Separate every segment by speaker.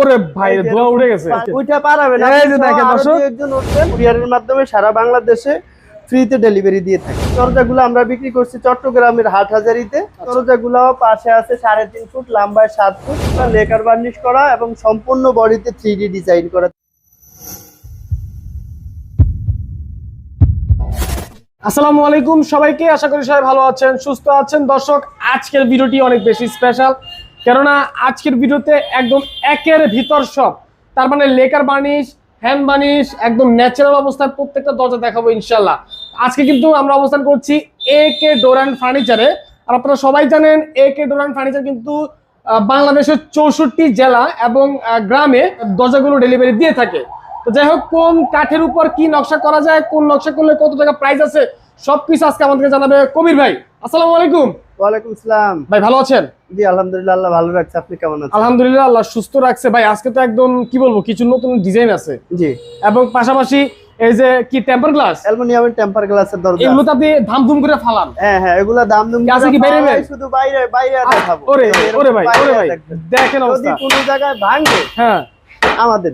Speaker 1: ওরে ভাই ধোয়া উঠে গেছে।
Speaker 2: ওইটা পারাবেন
Speaker 1: এই যে দেখেন দর্শক।
Speaker 2: একজন উঠবেন। কুরিয়ারের মাধ্যমে সারা বাংলাদেশে ফ্রিতে ডেলিভারি দিয়ে থাকি। দরজাগুলো আমরা বিক্রি করছি চট্টগ্রামের হাট হাজারিতে দরজাগুলো পাশে আছে সাড়ে তিন ফুট লম্বায় সাত ফুট। লেকার বার্নিশ করা এবং সম্পূর্ণ বডিতে থ্রি ডিজাইন করা।
Speaker 1: আসসালামু আলাইকুম সবাইকে। আশা করি সবাই ভালো আছেন সুস্থ আছেন। দর্শক আজকের ভিডিওটি অনেক বেশি স্পেশাল কেননা আজকের ভিডিওতে একদম একের ভিতর সব। তার মানে লেকার বার্নিশ হ্যান্ড বার্নিশ একদম ন্যাচারাল অবস্থায় প্রত্যেকটা দরজা দেখাবো ইনশাল্লাহ আজকে কিন্তু আমরা অবস্থান করছি এ কে ডোরান ফার্নিচারে আর আপনারা সবাই জানেন এ কে ডোরান ফার্নিচার কিন্তু বাংলাদেশের চৌষট্টি জেলা এবং গ্রামে দরজাগুলো ডেলিভারি দিয়ে থাকে। তো যাই হোক, কোন কাঠের উপর কি নকশা করা যায়, কোন নকশা করলে কত টাকা প্রাইস আছে, সবকিছু আজকে আমাদেরকে জানাবে কবির ভাই। আসসালামু আলাইকুম।
Speaker 2: ওয়ালাইকুম আসসালাম
Speaker 1: ভাই ভালো আছেন?
Speaker 2: জি আলহামদুলিল্লাহ আল্লাহ ভালো রাখছে। আপনি কেমন আছেন?
Speaker 1: আলহামদুলিল্লাহ আল্লাহ সুস্থ রাখছে। ভাই আজকে তো একদম কি বলব কিছু নতুন ডিজাইন আছে।
Speaker 2: জি।
Speaker 1: এবং পাশাপাশি এই যে কি টেম্পার গ্লাস
Speaker 2: অ্যালুমিনিয়ামের টেম্পার গ্লাসের দরজা।
Speaker 1: এগুলো তো আপনি ধামধুম করে ফালান।
Speaker 2: হ্যাঁ হ্যাঁ এগুলা দাম
Speaker 1: আছে কি বাইরে ভাই?
Speaker 2: শুধু বাইরে বাইরে দেখাবো।
Speaker 1: ওরে ভাই ওরে ভাই
Speaker 2: দেখবেন।
Speaker 1: দেখেন
Speaker 2: যদি
Speaker 1: অবস্থা।
Speaker 2: কোনো জায়গায় ভাঙে
Speaker 1: হ্যাঁ।
Speaker 2: আমাদের।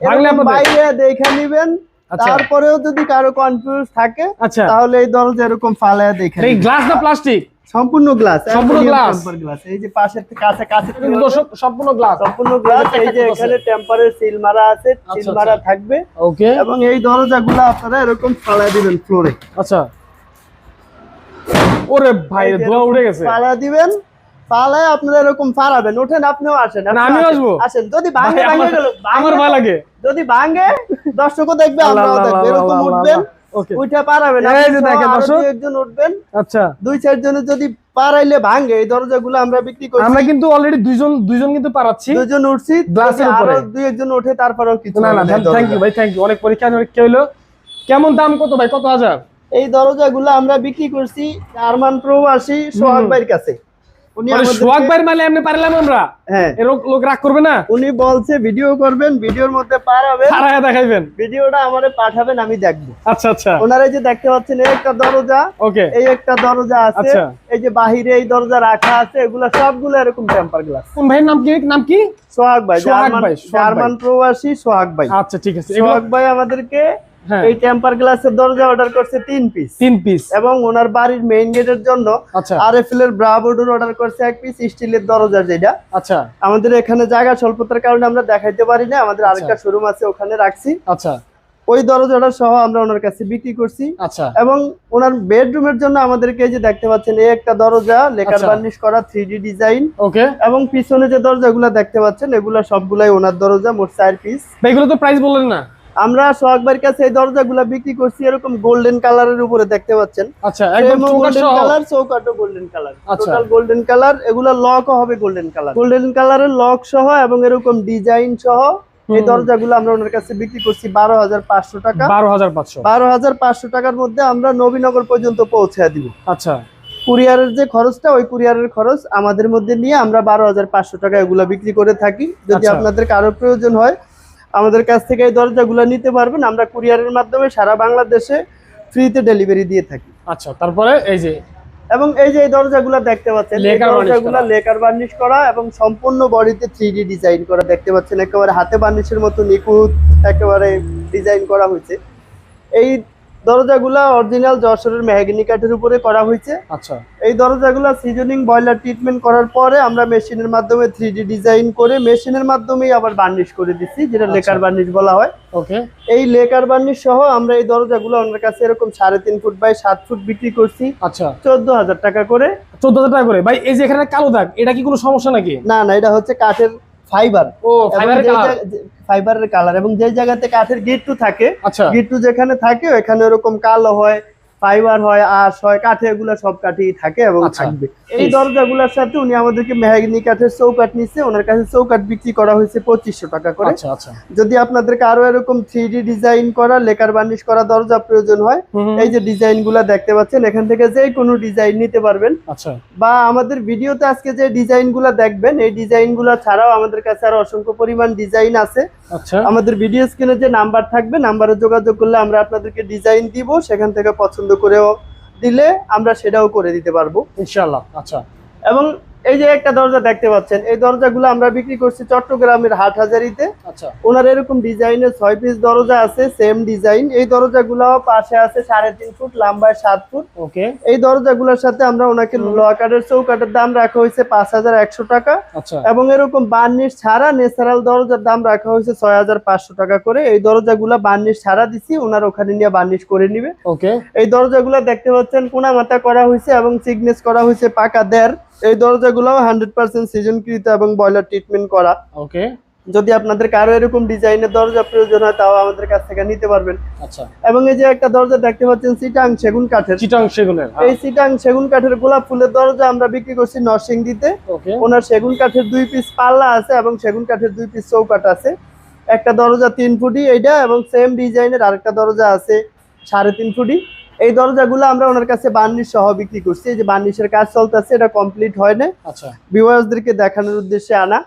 Speaker 1: ভাঙলে
Speaker 2: বাইরে দেখে নিবেন
Speaker 1: আচ্ছা।
Speaker 2: তারপরেও যদি কারও কনফিউজ থাকে
Speaker 1: আচ্ছা।
Speaker 2: তাহলে এই দরজা এরকম ফালায় দেখে
Speaker 1: এই গ্লাস না প্লাস্টিক
Speaker 2: সম্পূর্ণ গ্লাস
Speaker 1: সম্পূর্ণ?
Speaker 2: গ্লাস এই যে পাশের কাছে কাছে
Speaker 1: দর্শক সম্পূর্ণ গ্লাস
Speaker 2: সম্পূর্ণ গ্লাস এই যে এখানে টেম্পারের সিল মারা আছে সিল
Speaker 1: আচ্ছা,
Speaker 2: মারা
Speaker 1: আচ্ছা।
Speaker 2: থাকবে।
Speaker 1: ওকে
Speaker 2: এবং এই দরজাগুলো আপনারা এরকম ফালায় দিবেন ফ্লোরে
Speaker 1: আচ্ছা। ওরে ভাই ধোয়া উঠে গেছে।
Speaker 2: ফালা দিবেন পালায় আপনারা এরকম ফালাবেন। ওঠেন আপনিও আসেন আসেন।
Speaker 1: আসব।
Speaker 2: আসেন যদি ভাঙে ভাঙে গেল
Speaker 1: আমার ভয় লাগে।
Speaker 2: যদি ভাঙে দর্শকও দেখবে আমরাও দেখব। এরকম উঠবেন পারাবেন একজন উঠবেন।
Speaker 1: আচ্ছা।
Speaker 2: দুই চার জনের যদি পারাইলে ভাঙে এই দরজাগুলো আমরা বিক্রি করছি।
Speaker 1: আমরা কিন্তু অলরেডি দুইজন দুইজন কিন্তু পারাচ্ছি।
Speaker 2: উঠছি
Speaker 1: গ্লাসের উপরে।
Speaker 2: দুই একজন তারপরেও কিছু
Speaker 1: না না থ্যাংক ইউ ভাই থ্যাংক ইউ অনেক পরীক্ষা নিরীক্ষা কেমন দাম কত ভাই? কত হাজার?
Speaker 2: এই দরজাগুলো আমরা বিক্রি করছি জার্মান প্রবাসী সোহাগ ভাইয়ের কাছে।
Speaker 1: সোহাগ ভাইয়ের মালে এমনি পারলাম আমরা।
Speaker 2: হ্যাঁ।
Speaker 1: লোক লোক রাগ করবে না?
Speaker 2: উনি বলছে ভিডিও করবেন ভিডিওর মধ্যে পারাবেন
Speaker 1: হারায় দেখাইবেন।
Speaker 2: ভিডিওটা আমারে পাঠাবেন আমি দেখব।
Speaker 1: আচ্ছা আচ্ছা।
Speaker 2: ওনারা যে দেখতে পাচ্ছেন এই একটা দরজা।
Speaker 1: ওকে।
Speaker 2: এই একটা দরজা আছে।
Speaker 1: আচ্ছা।
Speaker 2: এই যে বাহিরে এই দরজা রাখা আছে এগুলা সবগুলো এরকম টেম্পার গ্লাস
Speaker 1: কোন ভাইয়ের নাম কি? নাম কি?
Speaker 2: সোহাগ ভাই জার্মান প্রবাসী সোহাগ ভাই।
Speaker 1: আচ্ছা ঠিক আছে।
Speaker 2: সোহাগ ভাই আমাদেরকে এই টেম্পার গ্লাসের দরজা অর্ডার করছে তিন পিস
Speaker 1: তিন পিস
Speaker 2: এবং ওনার বাড়ির মেইন গেটের জন্য
Speaker 1: আচ্ছা।
Speaker 2: এর ব্রাভো অর্ডার করছে এক পিস স্টিলের দরজা যেটা।
Speaker 1: আচ্ছা।
Speaker 2: আমাদের এখানে জায়গা স্বল্পতার কারণে আমরা দেখাইতে পারি না আমাদের আরেকটা শোরুম আছে ওখানে রাখছি।
Speaker 1: আচ্ছা।
Speaker 2: ওই দরজাটা সহ আমরা ওনার কাছে বিক্রি করছি।
Speaker 1: আচ্ছা।
Speaker 2: এবং ওনার বেডরুমের জন্য আমাদেরকে যে দেখতে পাচ্ছেন এই একটা দরজা লেকার
Speaker 1: আচ্ছা।
Speaker 2: বার্নিশ করা থ্রি ডিজাইন
Speaker 1: ওকে।
Speaker 2: এবং পিছনে যে দরজাগুলো দেখতে পাচ্ছেন এগুলো সবগুলাই ওনার দরজা মোট চার পিস
Speaker 1: এগুলো তো প্রাইস বললেন না।
Speaker 2: আমরা সোহাগবার কাছে এই দরজাগুলো বিক্রি করছি এরকম গোল্ডেন কালারের উপরে দেখতে পাচ্ছেন।
Speaker 1: আচ্ছা একদম
Speaker 2: golden colour চৌকাটও golden colour. Total golden colour এগুলো লকও হবে গোল্ডেন কালার গোল্ডেন কালারের লক সহ এবং এরকম ডিজাইন সহ এই। দরজাগুলো আমরা ওনার কাছে বিক্রি করছি বারো হাজার পাঁচশো টাকা।
Speaker 1: বারো হাজার পাঁচশো।
Speaker 2: বারো হাজার পাঁচশো টাকার মধ্যে আমরা নবীনগর পর্যন্ত পৌঁছে দিব।
Speaker 1: আচ্ছা।
Speaker 2: কুরিয়ারের যে খরচটা ওই কুরিয়ারের খরচ আমাদের মধ্যে নিয়ে আমরা বারো হাজার পাঁচশো টাকা এগুলো বিক্রি করে থাকি। যদি
Speaker 1: আচ্ছা।
Speaker 2: আপনাদের কারও প্রয়োজন হয় আমাদের কাছ থেকে এই দরজাগুলো নিতে পারবেন। আমরা কুরিয়ারের মাধ্যমে সারা বাংলাদেশে ফ্রিতে ডেলিভারি দিয়ে থাকি।
Speaker 1: আচ্ছা তারপরে এই যে
Speaker 2: এবং এই যে এই দরজাগুলো দেখতে পাচ্ছেন দরজাগুলো
Speaker 1: করা।
Speaker 2: লেকার বার্নিশ করা এবং সম্পূর্ণ বডিতে থ্রি ডিজাইন করা দেখতে পাচ্ছেন। একেবারে হাতে বার্নিশের মতো নিখুঁত একেবারে ডিজাইন করা হয়েছে। এই দরজাগুলো অরিজিনাল যশোরের মেহগিনি কাঠের উপরে করা হয়েছে।
Speaker 1: আচ্ছা।
Speaker 2: এই দরজাগুলো সিজনিং বয়লার ট্রিটমেন্ট করার পরে আমরা মেশিনের মাধ্যমে থ্রি ডিজাইন করে মেশিনের মাধ্যমেই আবার বার্নিশ করে দিচ্ছি যেটা
Speaker 1: আচ্ছা।
Speaker 2: লেকার বার্নিশ বলা হয়।
Speaker 1: ওকে
Speaker 2: এই লেকার বার্নিশ সহ আমরা এই দরজাগুলো ওনার কাছে এরকম সাড়ে তিন ফুট বাই সাত ফুট বিক্রি করছি।
Speaker 1: আচ্ছা।
Speaker 2: চোদ্দ হাজার টাকা করে।
Speaker 1: চোদ্দ হাজার টাকা করে। ভাই এই যে এখানে কালো দাগ এটা কি কোনো সমস্যা নাকি?
Speaker 2: না না এটা হচ্ছে কাঠের ফাইবার।
Speaker 1: ও ফাইবারের কালার
Speaker 2: এবং যে জায়গাতে কাঠের গিট্টু থাকে
Speaker 1: আচ্ছা।
Speaker 2: গিট্টু যেখানে থাকে ওখানে ওরকম কালো হয় ফাইবার হয় আঁশ হয় কাঠে এগুলো সব কাঠেই থাকে এবং
Speaker 1: আচ্ছা।
Speaker 2: থাকবে। এই দরজাগুলোর সাথে উনি আমাদেরকে মেহাগিনি কাঠের চৌকাঠ নিচ্ছে ওনার কাছে চৌকাঠ বিক্রি করা হয়েছে পঁচিশশো টাকা করে।
Speaker 1: আচ্ছা আচ্ছা।
Speaker 2: যদি আপনাদেরকে আরও এরকম থ্রি ডিজাইন করা লেকার বার্নিশ করা দরজা প্রয়োজন হয়। এই যে ডিজাইনগুলা দেখতে পাচ্ছেন এখান থেকে যে কোনো ডিজাইন নিতে পারবেন। বা আমাদের ভিডিওতে আজকে যে ডিজাইনগুলা দেখবেন এই ডিজাইনগুলা ছাড়াও আমাদের কাছে আরও অসংখ্য পরিমাণ ডিজাইন আছে। আমাদের ভিডিও স্ক্রিনে যে নাম্বার থাকবে নাম্বারে যোগাযোগ করলে আমরা আপনাদেরকে ডিজাইন দিব সেখান থেকে পছন্দ করেও দিলে আমরা সেটাও করে দিতে পারব।
Speaker 1: ইনশাল্লাহ আচ্ছা।
Speaker 2: এবং এই যে একটা দরজা দেখতে পাচ্ছেন এই দরজাগুলো আমরা বিক্রি করছি চট্টগ্রামের হাট হাজারিতে
Speaker 1: আচ্ছা।
Speaker 2: ওনার এরকম ডিজাইনের ছয় পিস দরজা আছে সেম ডিজাইন এই দরজাগুলো পাশে আছে সাড়ে তিন ফুট লম্বায় সাত ফুট।
Speaker 1: ওকে।
Speaker 2: এই দরজাগুলোর সাথে আমরা ওনাকে লোয়াকারের চৌকাটের দাম রাখা হয়েছে পাঁচ হাজার একশো টাকা।
Speaker 1: আচ্ছা।
Speaker 2: এবং এরকম বার্নিশ ছাড়া ন্যাচারাল দরজার দাম রাখা হয়েছে ছয় হাজার পাঁচশো টাকা করে। এই দরজাগুলা বার্নিশ ছাড়া দিছি ওনার ওখানে নিয়ে বার্নিশ করে নিবে।
Speaker 1: ওকে।
Speaker 2: এই দরজাগুলো দেখতে পাচ্ছেন কোনা মাথা করা হয়েছে এবং সিগনেস করা হয়েছে পাকা দেড় এই দরজাগুলো হান্ড্রেড পার্সেন্ট সিজনকৃত এবং বয়লার ট্রিটমেন্ট করা।
Speaker 1: ওকে
Speaker 2: যদি আপনাদের কারও এরকম ডিজাইনের দরজা প্রয়োজন হয় তাও আমাদের কাছ থেকে নিতে পারবেন।
Speaker 1: আচ্ছা।
Speaker 2: এবং এই যে একটা দরজা দেখতে পাচ্ছেন সিটাং সেগুন কাঠের।
Speaker 1: চিটাং সেগুনের
Speaker 2: এই সিটাং সেগুন কাঠের গোলাপ ফুলের দরজা আমরা বিক্রি করছি নরসিংদীতে।
Speaker 1: ওকে
Speaker 2: ওনার সেগুন কাঠের দুই পিস পাল্লা আছে এবং সেগুন কাঠের দুই পিস চৌকাঠ আছে। একটা দরজা তিন ফুটি এইটা এবং সেম ডিজাইনের আরেকটা দরজা আছে সাড়ে তিন ফুটি। এই দরজাগুলো আমরা ওনার কাছে বার্নিশ সহ বিক্রি করছি। এই যে বার্নিশের কাজ চলতেছে এটা কমপ্লিট হয় না
Speaker 1: আচ্ছা।
Speaker 2: ভিউয়ার্সদেরকে দেখানোর উদ্দেশ্যে আনা।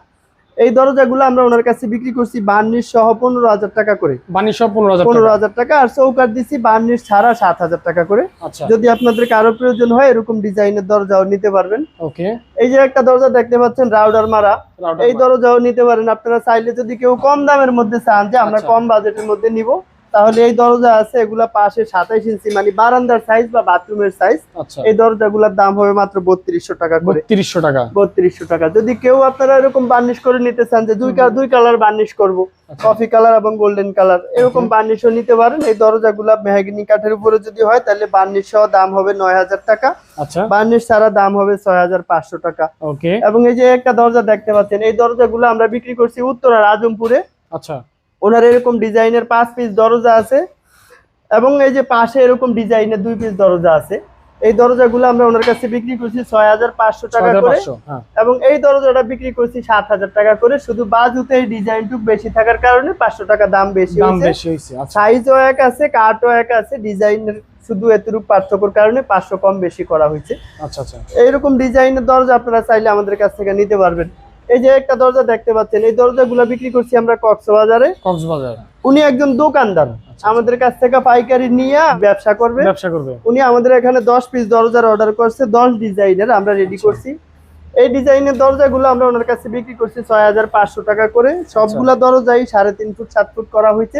Speaker 2: এই দরজাগুলো আমরা ওনার কাছে বিক্রি করছি বার্নিশ সহ পনেরো হাজার টাকা করে।
Speaker 1: বাণী সব পনেরো হাজার
Speaker 2: পনেরো
Speaker 1: টাকা।
Speaker 2: হাজার টাকা। আর চৌকার দিছি বার্নিশ ছাড়া সাত হাজার টাকা করে।
Speaker 1: আচ্ছা।
Speaker 2: যদি আপনাদের কারও প্রয়োজন হয় এরকম ডিজাইনের দরজাও নিতে পারবেন।
Speaker 1: ওকে।
Speaker 2: এই যে একটা দরজা দেখতে পাচ্ছেন রাউডার মারা। এই দরজাও নিতে পারেন। আপনারা চাইলে যদি কেউ কম দামের মধ্যে চান যে আমরা
Speaker 1: আচ্ছা।
Speaker 2: কম বাজেটের মধ্যে নিব। তাহলে এই দরজা আছে এগুলা পাশে সাতাইশ ইঞ্চি মানে বারান্দার সাইজ বা বাথরুমের সাইজ
Speaker 1: আচ্ছা।
Speaker 2: এই দরজাগুলোর দাম হবে মাত্র বত্রিশশো টাকা করে।
Speaker 1: বত্রিশশো টাকা।
Speaker 2: বত্রিশশো টাকা। যদি কেউ আপনারা এরকম বার্নিশ করে নিতে চান যে দুই দুই কালার বার্নিশ করব
Speaker 1: আচ্ছা।
Speaker 2: কফি কালার এবং গোল্ডেন কালার এরকম বার্নিশও নিতে পারেন। এই দরজাগুলা মেহাগিনি কাঠের উপরে যদি হয় তাহলে বার্নিশ সহ দাম হবে নয় হাজার টাকা।
Speaker 1: আচ্ছা।
Speaker 2: বার্নিশ ছাড়া দাম হবে ছয় হাজার পাঁচশো টাকা।
Speaker 1: ওকে।
Speaker 2: এবং এই যে একটা দরজা দেখতে পাচ্ছেন এই দরজাগুলো আমরা বিক্রি করছি উত্তরা রাজমপুরে।
Speaker 1: আচ্ছা।
Speaker 2: ওনার এরকম ডিজাইনের পাঁচ পিস দরজা আছে এবং এই যে পাশে এরকম ডিজাইনের দুই পিস দরজা আছে। এই দরজাগুলো আমরা ওনার কাছে বিক্রি করছি ছয় হাজার পাঁচশো টাকা করে।
Speaker 1: 6500, হ্যাঁ।
Speaker 2: এবং এই দরজাটা বিক্রি করছি সাত হাজার টাকা করে। শুধু বাজুতে এই ডিজাইনটুক বেশি থাকার কারণে পাঁচশো টাকা দাম বেশি হয়েছে।
Speaker 1: হয়েছে আচ্ছা।
Speaker 2: সাইজও এক আছে কাঠও এক আছে ডিজাইনের শুধু এতটুকু পার্থক্যর কারণে পাঁচশো কম বেশি করা হয়েছে।
Speaker 1: আচ্ছা আচ্ছা।
Speaker 2: এইরকম ডিজাইনের দরজা আপনারা চাইলে আমাদের কাছ থেকে নিতে পারবেন। এই যে একটা দরজা দেখতে পাচ্ছেন এই দরজাগুলো বিক্রি করছি আমরা কক্সবাজারে।
Speaker 1: কক্সবাজার।
Speaker 2: উনি একজন দোকানদার। আমাদের কাছ থেকে পাইকারি নিয়ে ব্যবসা করবে।
Speaker 1: ব্যবসা করবে।
Speaker 2: উনি আমাদের এখানে দশ পিস দরজার অর্ডার করছে দশ ডিজাইনের আমরা রেডি
Speaker 1: আচ্ছা।
Speaker 2: করছি। এই ডিজাইনের দরজাগুলো আমরা ওনার কাছে বিক্রি করছি ছয় হাজার পাঁচশো টাকা করে। সবগুলা দরজাই সাড়ে তিন ফুট সাত ফুট করা হয়েছে।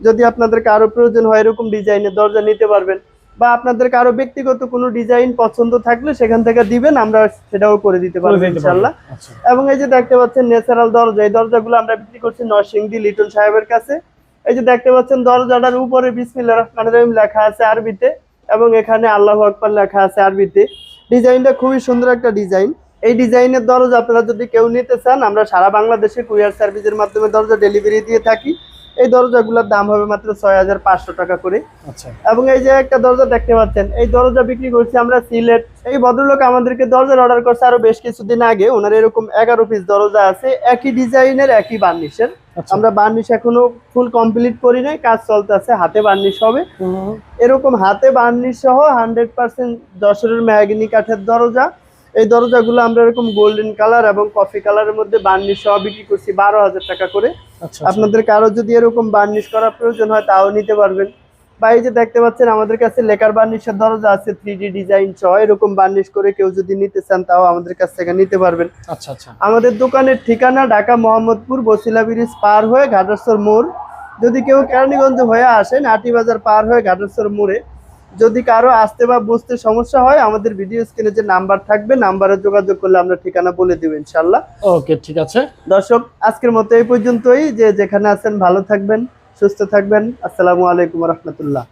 Speaker 2: যদি আপনাদের কারও প্রয়োজন হয় এরকম ডিজাইনের দরজা নিতে পারবেন। বা আপনাদের কারও ব্যক্তিগত কোনো ডিজাইন পছন্দ থাকলে সেখান থেকে দিবেন আমরা সেটাও করে দিতে পারব ইনশাল্লাহ।
Speaker 1: আচ্ছা।
Speaker 2: এবং এই যে দেখতে পাচ্ছেন ন্যাচারাল দরজা এই দরজাগুলো আমরা বিক্রি করছি নরসিংদী লিটন সাহেবের কাছে। এই যে দেখতে পাচ্ছেন দরজাটার উপরে বিসমিল্লাহ রহমান রহিম লেখা আছে আরবিতে এবং এখানে আল্লাহ আকবার লেখা আছে আরবিতে। ডিজাইনটা খুবই সুন্দর একটা ডিজাইন। এই ডিজাইনের দরজা আপনারা যদি কেউ নিতে চান আমরা সারা বাংলাদেশে কুরিয়ার সার্ভিসের মাধ্যমে দরজা ডেলিভারি দিয়ে থাকি। এই দরজাগুলোর দাম হবে মাত্র ছয় হাজার পাঁচশো টাকা করে।
Speaker 1: আচ্ছা।
Speaker 2: এবং এই যে একটা দরজা দেখতে পাচ্ছেন এই দরজা বিক্রি করছি আমরা সিলেট। এই ভদ্রলোক আমাদেরকে দরজার অর্ডার করছে আরও বেশ কিছুদিন আগে। ওনার এরকম এগারো পিস দরজা আছে একই ডিজাইনের একই বার্নিশের।
Speaker 1: আচ্ছা।
Speaker 2: আমরা বার্নিশ এখনও ফুল কমপ্লিট করি নাই কাজ চলতে আছে হাতে বার্নিশ হবে। এরকম হাতে বার্নিশ সহ হান্ড্রেড পার্সেন্ট যশোরের ম্যাগনি কাঠের দরজা। এই দরজাগুলো আমরা এরকম গোল্ডেন কালার এবং কফি কালারের মধ্যে বার্নিশ সহ বিক্রি করছি বারো হাজার টাকা করে।
Speaker 1: আচ্ছা
Speaker 2: আপনাদের কারও যদি এরকম বার্নিশ করার প্রয়োজন হয় তাও নিতে পারবেন। বা এই যে দেখতে পাচ্ছেন আমাদের কাছে লেকার বার্নিশের দরজা আছে থ্রি ডি ডিজাইন সহ। এরকম বার্নিশ করে কেউ যদি নিতে চান তাও আমাদের কাছ থেকে নিতে পারবেন।
Speaker 1: আচ্ছা আচ্ছা।
Speaker 2: আমাদের দোকানের ঠিকানা ঢাকা মোহাম্মদপুর বসিলা ব্রিজ পার হয়ে ঘাটেশ্বর মোড়। যদি কেউ কেরানীগঞ্জ হয়ে আসেন আটি বাজার পার হয়ে ঘাটেশ্বর মোড়ে যদি কারও আসতে বা বুঝতে সমস্যা হয় আমাদের ভিডিও স্ক্রিনে যে নাম্বার থাকবে নাম্বারে যোগাযোগ করলে আমরা ঠিকানা বলে দেবো ইনশাল্লাহ
Speaker 1: ওকে ঠিক আছে।
Speaker 2: দর্শক আজকের মতো এই পর্যন্তই। যে যেখানে আছেন ভালো থাকবেন সুস্থ থাকবেন। আসসালামু আলাইকুম রহমতুল্লাহ।